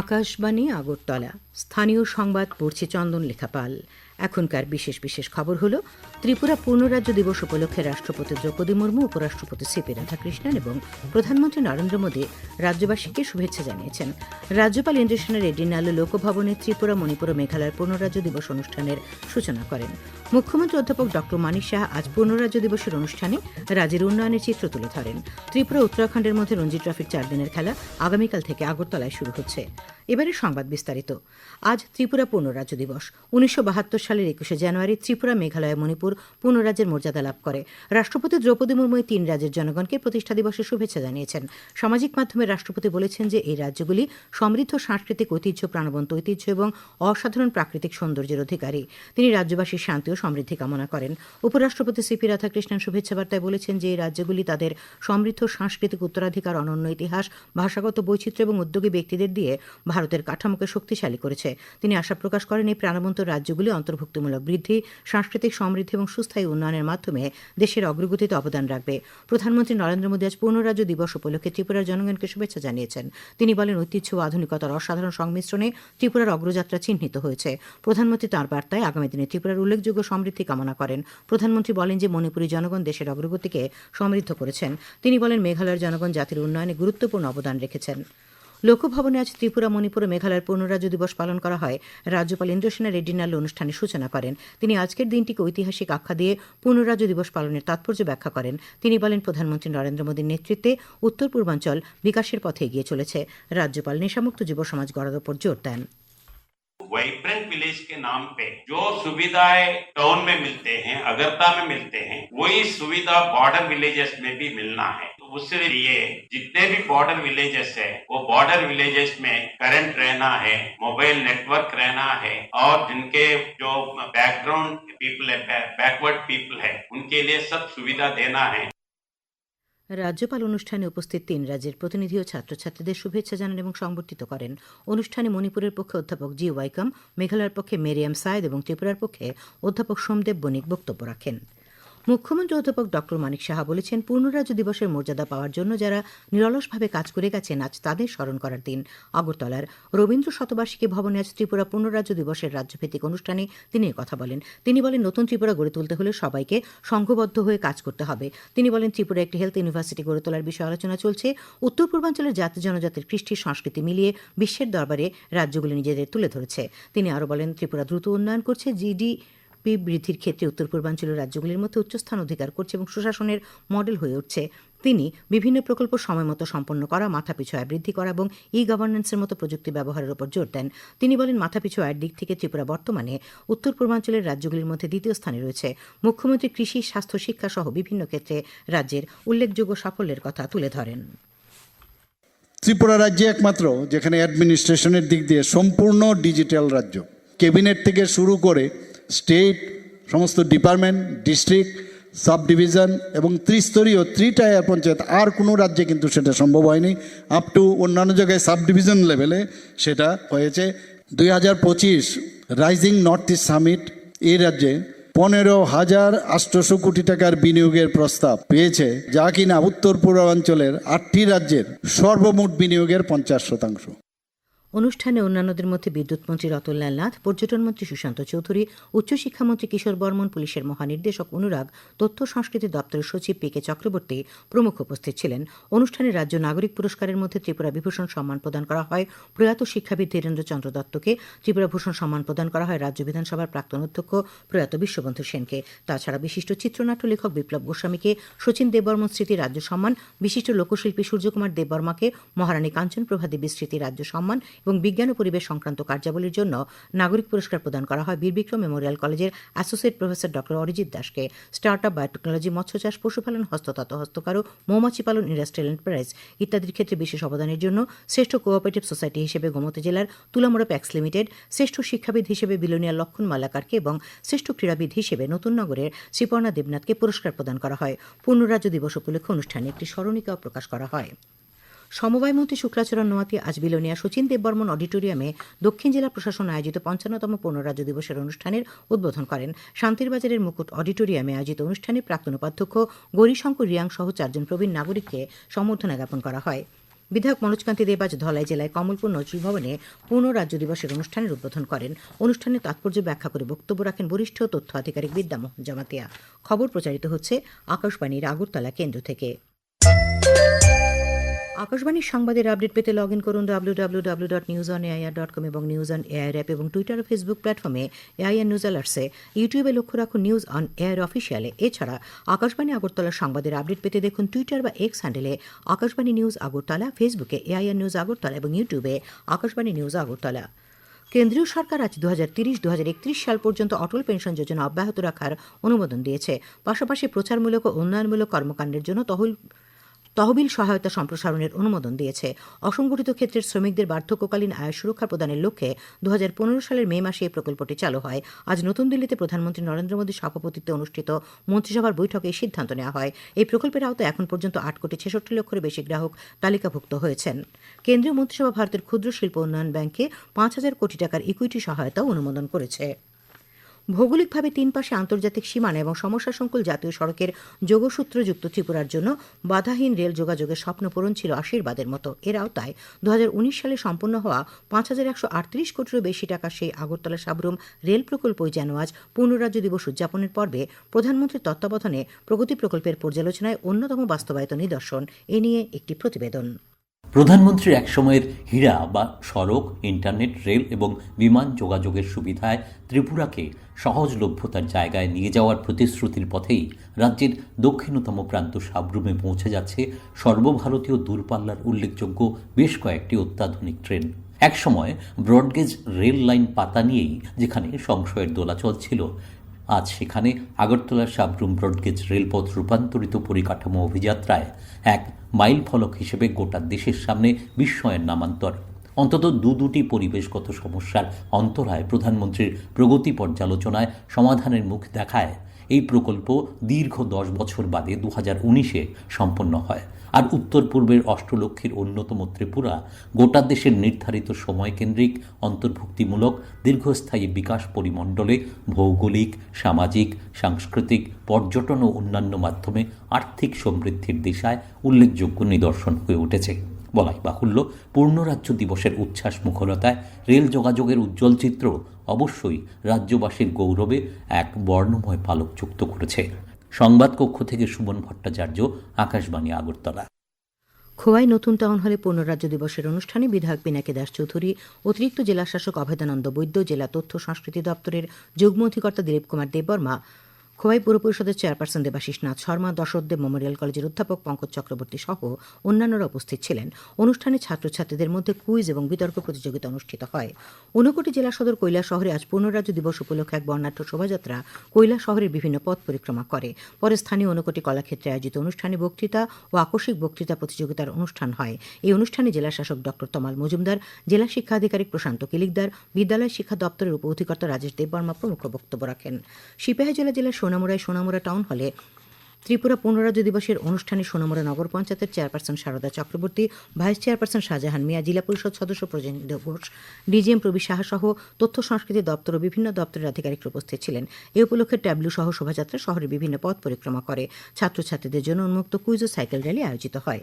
আকাশবাণী আগরতলা। স্থানীয় সংবাদ পড়ছে চন্দন লেখাপাল। এখনকার বিশেষ বিশেষ খবর হল, ত্রিপুরা পূর্ণরাজ্য দিবস উপলক্ষে রাষ্ট্রপতি দ্রৌপদী মুর্মু, উপরাষ্ট্রপতি সিপি রাধাকৃষ্ণন এবং প্রধানমন্ত্রী নরেন্দ্র মোদী রাজ্যবাসীকে শুভেচ্ছা জানিয়েছেন। রাজ্যপাল ইন্দ্রসেনা রেড্ডি নালু লোকভবনে ত্রিপুরা, মণিপুর মেঘালয়ের পূর্ণরাজ্য দিবস অনুষ্ঠানের সূচনা করেন। মুখ্যমন্ত্রী অধ্যাপক ড. মানিক শাহ আজ পূর্ণরাজ্য দিবসের অনুষ্ঠানে রাজ্যের উন্নয়নের চিত্র তুলে ধরেন। ত্রিপুরা উত্তরাখণ্ডের মধ্যে রঞ্জি ট্রফির চার দিনের খেলা আগামীকাল থেকে আগরতলায় শুরু হচ্ছে। এবারে সংবাদ বিস্তারিত। আজ ত্রিপুরা পূর্ণরাজ্য দিবস। উনিশশো বাহাত্তর সালের একুশে জানুয়ারি ত্রিপুরা, মেঘালয়, মণিপুর পূর্ণরাজ্যের মর্যাদা লাভ করে। রাষ্ট্রপতি দ্রৌপদী মুর্মু তিন রাজ্যের জনগণকে প্রতিষ্ঠা দিবসের শুভেচ্ছা জানিয়েছেন। সামাজিক মাধ্যমে রাষ্ট্রপতি বলেছেন যে এই রাজ্যগুলি সমৃদ্ধ সাংস্কৃতিক ঐতিহ্য, প্রাণবন্ত ঐতিহ্য এবং অসাধারণ প্রাকৃতিক সৌন্দর্যের অধিকারী। তিনি রাজ্যবাসীর শান্তি ও সমৃদ্ধি কামনা করেন। উপরাষ্ট্রপতি সিপি রাধাকৃষ্ণন শুভেচ্ছা বার্তায় বলেছেন যে এই রাজ্যগুলি তাদের সমৃদ্ধ সাংস্কৃতিক উত্তরাধিকার, অনন্য ইতিহাস, ভাষাগত বৈচিত্র্য এবং উদ্যোগী ব্যক্তিদের দিয়ে ভারতের কাঠামোকে শক্তিশালী করেছে। তিনি আশা প্রকাশ করেন, এই প্রাণবন্ত রাজ্যগুলি অন্তর্ভুক্তিমূলক বৃদ্ধি, সাংস্কৃতিক সমৃদ্ধি এবং সুস্থায়ী উন্নয়নের মাধ্যমে দেশের অগ্রগতিতে অবদান রাখবে। প্রধানমন্ত্রী নরেন্দ্র মোদী আজ পূর্ণরাজ্য দিবস উপলক্ষে ত্রিপুরার জনগণকে শুভেচ্ছা জানিয়েছেন। তিনি বলেন, ঐতিহ্য ও আধুনিকতার অসাধারণ সংমিশ্রণে ত্রিপুরার অগ্রযাত্রা চিহ্নিত হয়েছে। প্রধানমন্ত্রী তাঁর বার্তায় আগামী দিনে ত্রিপুরার উল্লেখযোগ্য সমৃদ্ধি কামনা করেন। প্রধানমন্ত্রী বলেন যে, মণিপুরী জনগণ দেশের অগ্রগতিকে সমৃদ্ধ করেছেন। তিনি বলেন, মেঘালয়ের জনগণ জাতির উন্নয়নে গুরুত্বপূর্ণ অবদান রেখেছেন। লোকভবনে আজ ত্রিপুরা মণিপুর ও মেঘালয়ের পূর্ণরাজ্য দিবস পালন করা হয় রাজ্যপাল ইন্দ্রসেনা রেড্ডি নাল্লু অনুষ্ঠানের সূচনা করেন তিনি আজকের দিনটিকে ঐতিহাসিক আখ্যা দিয়ে পূর্ণরাজ্য দিবস পালনের তাৎপর্য ব্যাখ্যা করেন তিনি বলেন প্রধানমন্ত্রী নরেন্দ্র মোদীর নেতৃত্বে উত্তর পূর্বাঞ্চল বিকাশের পথে এগিয়ে চলেছে রাজ্যপাল নেশামুক্ত যুব সমাজ গড়ার উপর জোর দেন वाइब्रेंट विलेज के नाम पे जो सुविधाएं टाउन में मिलते हैं अगरता में मिलते हैं वही सुविधा बॉर्डर विलेजेस में भी मिलना है तो उसके लिए जितने भी बॉर्डर विलेजेस है वो बॉर्डर विलेजेस में करंट रहना है मोबाइल नेटवर्क रहना है और जिनके जो बैकग्राउंड पीपल है बैकवर्ड पीपल है उनके लिए सब सुविधा देना है রাজ্যপাল অনুষ্ঠানে উপস্থিত তিন রাজ্যের প্রতিনিধি ও ছাত্রছাত্রীদের শুভেচ্ছা জানান এবং সংবর্ধিত করেন অনুষ্ঠানে মণিপুরের পক্ষে অধ্যাপক জি ওয়াইকাম মেঘালয়ের পক্ষে মেরিয়াম সায়েদ এবং ত্রিপুরার পক্ষে অধ্যাপক সোমদেব বণিক বক্তব্য রাখেন মুখ্যমন্ত্রী অধ্যাপক ড মানিক সাহা বলেছেন, পূর্ণরাজ্য দিবসের মর্যাদা পাওয়ার জন্য যারা নিরলসভাবে কাজ করে গেছেন, আজ তাদের স্মরণ করার দিন। আগরতলার রবীন্দ্র শতবার্ষিকী ভবনে আজ ত্রিপুরা পূর্ণরাজ্য দিবসের রাজ্যভিত্তিক অনুষ্ঠানে তিনি কথা বলেন। তিনি বলেন, নতুন ত্রিপুরা গড়ে তুলতে হলে সবাইকে সংঘবদ্ধ হয়ে কাজ করতে হবে। তিনি বলেন, ত্রিপুরা একটি হেলথ ইউনিভার্সিটি গড়ে তোলার বিষয়ে আলোচনা চলছে। উত্তর পূর্বাঞ্চলের জাতি জনজাতির কৃষ্টি সংস্কৃতি মিলিয়ে বিশ্বের দরবারে রাজ্যগুলি নিজেদের তুলে ধরেছে। তিনি আরও বলেন, ত্রিপুরা দ্রুত উন্নয়ন করছে জিডি পি বৃদ্ধির ক্ষেত্রে উত্তর পূর্বাঞ্চলের রাজ্যগুলির মধ্যে উচ্চস্থান অধিকার করছে এবং সুশাসনের মডেল হয়ে উঠছে। তিনি বিভিন্ন প্রকল্প সময়মতো সম্পন্ন করা মাথাপিছু আয় বৃদ্ধি করা এবং ই গভর্নেন্সের মতো প্রযুক্তি ব্যবহারের উপর জোর দেন। তিনি বলেন মাথাপিছু আয়ের দিক থেকে ত্রিপুরা বর্তমানে উত্তর পূর্বাঞ্চলের রাজ্যগুলির মধ্যে দ্বিতীয় স্থানে রয়েছে। মুখ্যমন্ত্রী কৃষি, স্বাস্থ্য, শিক্ষা সহ বিভিন্ন ক্ষেত্রে রাজ্যের উল্লেখযোগ্য সাফল্যের কথা তুলে ধরেন। ত্রিপুরা রাজ্যে একমাত্র, যেখানে অ্যাডমিনিস্ট্রেশনের দিক দিয়ে সম্পূর্ণ ডিজিটাল রাজ্য। ক্যাবিনেট থেকে শুরু করে স্টেট সমস্ত ডিপার্টমেন্ট ডিস্ট্রিক্ট সাব ডিভিশন এবং ত্রিস্তরীয় থ্রি টায়ার পঞ্চায়েত, আর কোনো রাজ্যে কিন্তু সেটা সম্ভব হয়নি। আপ টু অন্যান্য জায়গায় সাব ডিভিশন লেভেলে সেটা হয়েছে। দুই হাজার পঁচিশ রাইজিং নর্থ ইস্ট সামিট এই রাজ্যে পনেরো হাজার আটশোশো কোটি টাকার বিনিয়োগের প্রস্তাব পেয়েছে, যা কিনা উত্তর পূর্বাঞ্চলের আটটি রাজ্যের সর্বমোট বিনিয়োগের পঞ্চাশ শতাংশ। অনুষ্ঠানে অন্যান্যদের মধ্যে বিদ্যুৎ মন্ত্রী রতনলাল নাথ, পর্যটন মন্ত্রী সুশান্ত চৌধুরী, উচ্চশিক্ষামন্ত্রী কিশোর বর্মন পুলিশের মহানির্দেশক অনুরাগ, তথ্য সংস্কৃতি দপ্তরের সচিব পি কে চক্রবর্তী প্রমুখ উপস্থিত ছিলেন। অনুষ্ঠানে রাজ্য নাগরিক পুরস্কারের মধ্যে ত্রিপুরা বিভূষণ সম্মান প্রদান করা হয় প্রয়াত শিক্ষাবিদ ধীরেন্দ্র চন্দ্র দত্তকে। ত্রিপুরা ভূষণ সম্মান প্রদান করা হয় রাজ্য বিধানসভার প্রাক্তন অধ্যক্ষ প্রয়াত বিশ্ববন্ধু সেনকে। তাছাড়া বিশিষ্ট চিত্রনাট্য লেখক বিপ্লব গোস্বামীকে, সচিন দেববর্মন স্মৃতি রাজ্য সম্মান, বিশিষ্ট লোকশিল্পী সূর্যকুমার দেববর্মাকে, মহারানী কাঞ্চন প্রভা দেবী স্মৃতি রাজ্য সম্মান এবং বিজ্ঞান ও পরিবেশ সংক্রান্ত কার্যাবলীর জন্য নাগরিক পুরস্কার প্রদান করা হয় বীরবিক্রম মেমোরিয়াল কলেজের অ্যাসোসিয়েট প্রফেসর ডক্টর অরিজিৎ দাসকে। স্টার্ট আপ বায়োটেকনোলজি মৎস্য চাষ পশুপালন, হস্ততত্ত্ব, হস্তকারু, মৌমাছি পালন, ইন্ডাস্ট্রিয়াল এন্টারপ্রাইজ ইত্যাদির ক্ষেত্রে বিশেষ অবদানের জন্য শ্রেষ্ঠ কোঅপারেটিভ সোসাইটি হিসেবে গোমতী জেলার তুলামোড়া প্যাক্স লিমিটেড, শ্রেষ্ঠ শিক্ষাবিদ হিসেবে বিলোনিয়া লক্ষণ মালাকারকে এবং শ্রেষ্ঠ ক্রীড়াবিদ হিসেবে নতুন নগরের শ্রীপর্ণা দেবনাথকে পুরস্কার প্রদান করা হয়। পূর্ণরাজ্য দিবস উপলক্ষে অনুষ্ঠানে একটি স্মরণিকাও প্রকাশ করা হয়। সমবায়মন্ত্রী শুক্লাচরণ নোয়াতি আজ বিলোনিয়া সচিন দেববর্মন অডিটোরিয়ামে দক্ষিণ জেলা প্রশাসন আয়োজিত পঞ্চান্নতম পূর্ণরাজ্য দিবসের অনুষ্ঠানের উদ্বোধন করেন। শান্তিরবাজারের মুকুট অডিটোরিয়ামে আয়োজিত অনুষ্ঠানে প্রাক্তন উপাধ্যক্ষ গৌরীশঙ্কর রিয়াং সহ চারজন প্রবীণ নাগরিককে সম্বর্ধনা জ্ঞাপন করা হয়। বিধায়ক মনোজকান্তি দেব আজ ধলাই জেলায় কমলপুর নজরুল ভবনে পূর্ণ রাজ্য দিবসের অনুষ্ঠানের উদ্বোধন করেন। অনুষ্ঠানে তাৎপর্য ব্যাখ্যা করে বক্তব্য রাখেন বরিষ্ঠ তথ্য আধিকারিক বিদ্যামোহন জামাতিয়া। খবর প্রচারিত হচ্ছে আকাশবাণীর আগরতলা কেন্দ্র থেকে। আকাশবাণীর সংবাদের আপডেট পেতে লগ ইন করুন W W W dot news on AIR dot com এবং নিউজ অন এআইআর অ্যাপ এবং টুইটার ও ফেসবুক প্ল্যাটফর্মে এআইআর নিউজ অ্যালার্টসে ইউটিউবে লক্ষ্য রাখুন নিউজ অন এআইআর অফিসিয়ালে এছাড়া আকাশবাণী আগরতলার সংবাদের আপডেট পেতে দেখুন টুইটার বা এক্স হ্যান্ডেলে আকাশবাণী নিউজ আগরতলা ফেসবুকে এআইআর নিউজ আগরতলা এবং ইউটিউবে আকাশবাণী নিউজ আগরতলা। কেন্দ্রীয় সরকার আজ দু হাজার তিরিশ দু হাজার একত্রিশ সাল পর্যন্ত অটল পেনশন যোজনা অব্যাহত রাখার অনুমোদন দিয়েছে। পাশাপাশি প্রচারমূলক ও উন্নয়নমূলক কর্মকাণ্ডের জন্য তহবিল তহবিল সহায়তা সম্প্রসারণের অনুমোদন দিয়েছে। অসংগঠিত ক্ষেত্রের শ্রমিকদের বার্ধক্যকালীন আয় সুরক্ষা প্রদানের লক্ষ্যে দু হাজার পনেরো সালের মে মাসে এই প্রকল্পটি চালু হয়। আজ নতুন দিল্লিতে প্রধানমন্ত্রী নরেন্দ্র মোদীর সভাপতিত্বে অনুষ্ঠিত মন্ত্রিসভার বৈঠকে এই সিদ্ধান্ত নেওয়া হয়। এই প্রকল্পের আওতায় এখন পর্যন্ত আট কোটি ছেষট্টি লক্ষের বেশি গ্রাহক তালিকাভুক্ত হয়েছেন। কেন্দ্রীয় মন্ত্রিসভা ভারতের ক্ষুদ্র শিল্প উন্নয়ন ব্যাংকে পাঁচ হাজার কোটি টাকার ইকুইটি সহায়তাও অনুমোদন করেছে। ভৌগোলিকভাবে তিন পাশে আন্তর্জাতিক সীমানা এবং সমস্যাসংকুল জাতীয় সড়কের যোগসূত্রযুক্ত ত্রিপুরার জন্য বাধাহীন রেল যোগাযোগের স্বপ্ন পূরণ ছিল আশীর্বাদের মতো। এর আওতায় দুহাজার উনিশ সালে সম্পন্ন হওয়া পাঁচ হাজার একশো আটত্রিশ কোটিরও বেশি টাকার সেই আগরতলা সাবরুম রেল প্রকল্পই যেন আজ পূর্ণরাজ্য দিবস উদযাপনের পর্বে প্রধানমন্ত্রীর তত্ত্বাবধানে প্রগতি প্রকল্পের পর্যালোচনায় অন্যতম বাস্তবায়িত নিদর্শন। এ নিয়ে একটি প্রতিবেদন। প্রধানমন্ত্রীর একসময়ের হীরা বা সড়ক, ইন্টারনেট, রেল এবং বিমান যোগাযোগের সুবিধায় ত্রিপুরাকে সহজলভ্যতার জায়গায় নিয়ে যাওয়ার প্রতিশ্রুতির পথেই রাজ্যের দক্ষিণতম প্রান্ত সাবরুমে পৌঁছে যাচ্ছে সর্বভারতীয় দূরপাল্লার উল্লেখযোগ্য বেশ কয়েকটি অত্যাধুনিক ট্রেন। একসময় ব্রডগেজ রেল লাইন পাতা নিয়েই যেখানে সংশয়ের দোলাচল ছিল আজ সেখানে আগরতলা সাবরুম ব্রডগেজ রেলপথ রূপান্তরিত পরিকাঠামো অভিযাত্রায় এক মাইল ফলক হিসেবে গোটা দেশের সামনে বিস্ময়ের নামান্তর। অন্তত দু দুটি পরিবেশগত সমস্যার অন্তরায় প্রধানমন্ত্রীর প্রগতি পর্যালোচনায় সমাধানের মুখ দেখায়। এই প্রকল্প দীর্ঘ দশ বছর বাদে দু হাজার উনিশে সম্পন্ন হয়। আর উত্তর পূর্বের অষ্টলক্ষীর অন্যতম ত্রিপুরা গোটা দেশের নির্ধারিত সময়কেন্দ্রিক, অন্তর্ভুক্তিমূলক, দীর্ঘস্থায়ী বিকাশ পরিমণ্ডলে ভৌগোলিক, সামাজিক, সাংস্কৃতিক, পর্যটন ও অন্যান্য মাধ্যমে আর্থিক সমৃদ্ধির দিশায় উল্লেখযোগ্য নিদর্শন হয়ে উঠেছে। বলাই বাহুল্য পূর্ণরাজ্য দিবসের উচ্ছ্বাস মুখরতায় রেল যোগাযোগের উজ্জ্বল চিত্র অবশ্যই রাজ্যবাসীর গৌরবে এক বর্ণময় পালক যুক্ত করেছে। সংবাদ কক্ষ থেকে সুবন ভট্টাচার্য, আকাশবাণী, আগরতলা। খোয়াই নতুন টাউন হলে পুনরাজ্য দিবসের অনুষ্ঠানে বিধায়ক পিনাকি দাস চৌধুরী, অতিরিক্ত জেলা শাসক অভেদানন্দ বৈদ্য, জেলা তথ্য সংস্কৃতি দপ্তরের যুগ্ম অধিকর্তা দিলীপ কুমার দেববর্মা খোয়াই পুর পরিষদের চেয়ারপারসন দেবাশিস নাথ শর্মা দশরথদেব মেমোরিয়াল কলেজের অধ্যাপক পঙ্কজ চক্রবর্তী সহ অন্যান্যরা উপস্থিত ছিলেন। অনুষ্ঠানে ছাত্রছাত্রীদের মধ্যে কুইজ এবং বিতর্ক প্রতিযোগিতা অনুষ্ঠিত হয়। ঊনকোটি জেলা সদর কৈলা শহরে আজ পূর্ণরাজ্য দিবস উপলক্ষে এক বর্ণাঢ্য শোভাযাত্রা কৈলা শহরের বিভিন্ন পথ পরিক্রমা করে। পরে স্থানীয় ঊনকোটি কলাক্ষেত্রে আয়োজিত অনুষ্ঠানে বক্তৃতা ও আকস্মিক বক্তৃতা প্রতিযোগিতার অনুষ্ঠান হয়। এই অনুষ্ঠানে জেলা শাসক ডক্টর তমাল মজুমদার, জেলা শিক্ষা আধিকারিক প্রশান্ত কিলিকদার, বিদ্যালয় শিক্ষা দপ্তরের উপ অধিকর্তা রাজেশ দেববর্মা প্রমুখ বক্তব্য রাখেন। সিপাহী জেলা জেলার সোনামুড়ায় সোনামুড়া টাউন হলে ত্রিপুরা পূর্ণরাজ্য দিবসের অনুষ্ঠানে সোনামুড়া নগর পঞ্চায়েতের chairperson Sharada Chakraborty, vice chairperson Shahjahan Mia জেলা পরিষদ সদস্য প্রজেন্দ্র ঘোষ, ডিজিএম প্রবীর সাহা সহ তথ্য, সংস্কৃতি দপ্তর ও বিভিন্ন দপ্তরের আধিকারিকরা উপস্থিত ছিলেন। এ উপলক্ষে ট্যাবলু সহ শোভাযাত্রা শহরের বিভিন্ন পথ পরিক্রমা করে। ছাত্রছাত্রীদের জন্য উন্মুক্ত কুইজ ও সাইকেল র্যালি আয়োজিত হয়।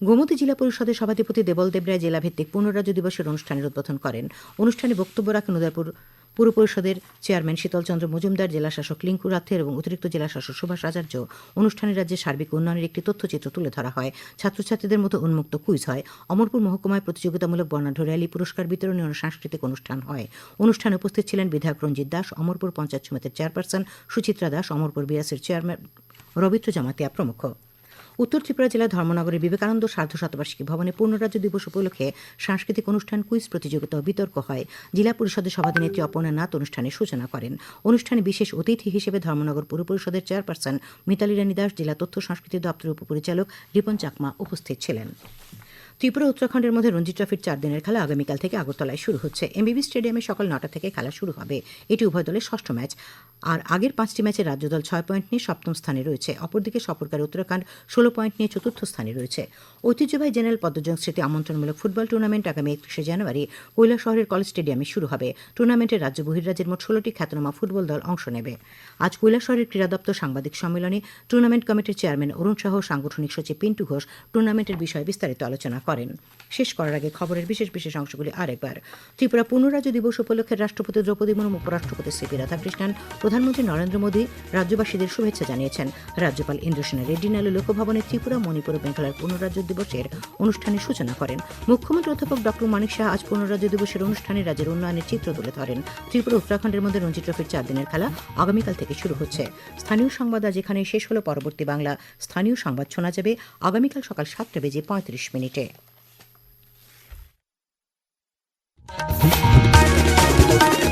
গোমতী জেলা পরিষদের সভাধিপতি দেবল দেবরায় জেলাভিত্তিক পূর্ণরাজ্য দিবসের অনুষ্ঠানের উদ্বোধন করেন। অনুষ্ঠানে বক্তব্য রাখেন উদয়পুর পুর পরিষদের চেয়ারম্যান শীতলচন্দ্র মজুমদার জেলাশাসক লিঙ্কু রাথের এবং অতিরিক্ত জেলাশাসক সুভাষ আচার্য অনুষ্ঠানে রাজ্যের সার্বিক উন্নয়নের একটি তথ্যচিত্র তুলে ধরা হয়। ছাত্রছাত্রীদের মধ্যে উন্মুক্ত কুইজ হয়। অমরপুর মহকুমায় প্রতিযোগিতামূলক বর্ণাঢ্য র্যালি, পুরস্কার বিতরণী ও সাংস্কৃতিক অনুষ্ঠান হয়। অনুষ্ঠানে উপস্থিত ছিলেন বিধায়ক রঞ্জিত দাস, অমরপুর পঞ্চায়েত সমিতির চেয়ারপারসন সুচিত্রা দাস, অমরপুর বিএসের চেয়ারম্যান রবীন্দ্র জামাতিয়া প্রমুখ। উত্তর ত্রিপুরা জেলা ধর্মনগরের বিবেকানন্দ সার্ধ শতবার্ষিকী ভবনে পূর্ণরাজ্য দিবস উপলক্ষে সাংস্কৃতিক অনুষ্ঠান, কুইজ প্রতিযোগিতা ও বিতর্ক হয়। জেলা পরিষদের সভাধিনেত্রী অপর্ণা নাথ অনুষ্ঠানের সূচনা করেন। অনুষ্ঠানে বিশেষ অতিথি হিসেবে ধর্মনগর পুর পরিষদের চেয়ারপারসন মিতালি রানী দাস, জেলা তথ্য সংস্কৃতি দপ্তরের উপপরিচালক রিপন চাকমা উপস্থিত ছিলেন। ত্রিপুরা উত্তরাখণ্ডের মধ্যে রঞ্জি ট্রফির চার দিনের খেলা আগামীকাল থেকে আগরতলায় শুরু হচ্ছে। এমবিবি স্টেডিয়ামে সকাল নটা থেকে খেলা শুরু হবে। এটি উভয় দলের ষষ্ঠ ম্যাচ। আর আগের পাঁচটি ম্যাচে রাজ্য দল ছয় পয়েন্ট নিয়ে সপ্তম স্থানে রয়েছে। অপরদিকে সফরকারী উত্তরাখণ্ড ষোলো পয়েন্ট নিয়ে চতুর্থ স্থানে রয়েছে। ঐতিহ্যবাহী জেনারেল পদ্মজং স্মৃতি আমন্ত্রণমূলক ফুটবল টুর্নামেন্ট আগামী একত্রিশে জানুয়ারি কৈলা শহরের কলেজ স্টেডিয়ামে শুরু হবে। টুর্নামেন্টে রাজ্য বহির্রাজ্যের মোট ষোলোটি খ্যাতনামা ফুটবল দল অংশ নেবে। আজ কৈলা শহরের ক্রীড়া দপ্তর সাংবাদিক সম্মেলনে টুর্নামেন্ট কমিটির চেয়ারম্যান অরুণ শাহ সাংগঠনিক সচিব পিন্টু ঘোষ টুর্নামেন্টের বিষয়ে বিস্তারিত আলোচনা করেন। শেষ করার আগে খবরের বিশেষ বিশেষ অংশগুলি আরেকবার। ত্রিপুরা পূর্ণরাজ্য দিবস উপলক্ষে রাষ্ট্রপতি দ্রৌপদী মুর্মু, উপরাষ্ট্রপতি সিপি রাধাকৃষ্ণন প্রধানমন্ত্রী নরেন্দ্র মোদী রাজ্যবাসীদের শুভেচ্ছা জানিয়েছেন। রাজ্যপাল ইন্দ্রসেনা রেড্ডি নালু লোকভবনে ত্রিপুরা মণিপুর ও মেঘালয়ের পুনরাজ্য দিবসের অনুষ্ঠানের সূচনা করেন। মুখ্যমন্ত্রী অধ্যাপক ড. মানিক শাহ আজ পুনরাজ্য দিবসের অনুষ্ঠানে রাজ্যের উন্নয়নের চিত্র তুলে ধরেন। ত্রিপুরা উত্তরাখণ্ডের মধ্যে রঞ্জি ট্রফির চার দিনের খেলা আগামীকাল থেকে শুরু হচ্ছে। স্থানীয় সংবাদ আজ এখানে শেষ হল। পরবর্তী বাংলা স্থানীয় সংবাদ শোনা যাবে আগামীকাল সকাল সাতটা বেজে পঁয়ত্রিশ মিনিটে। Thank you.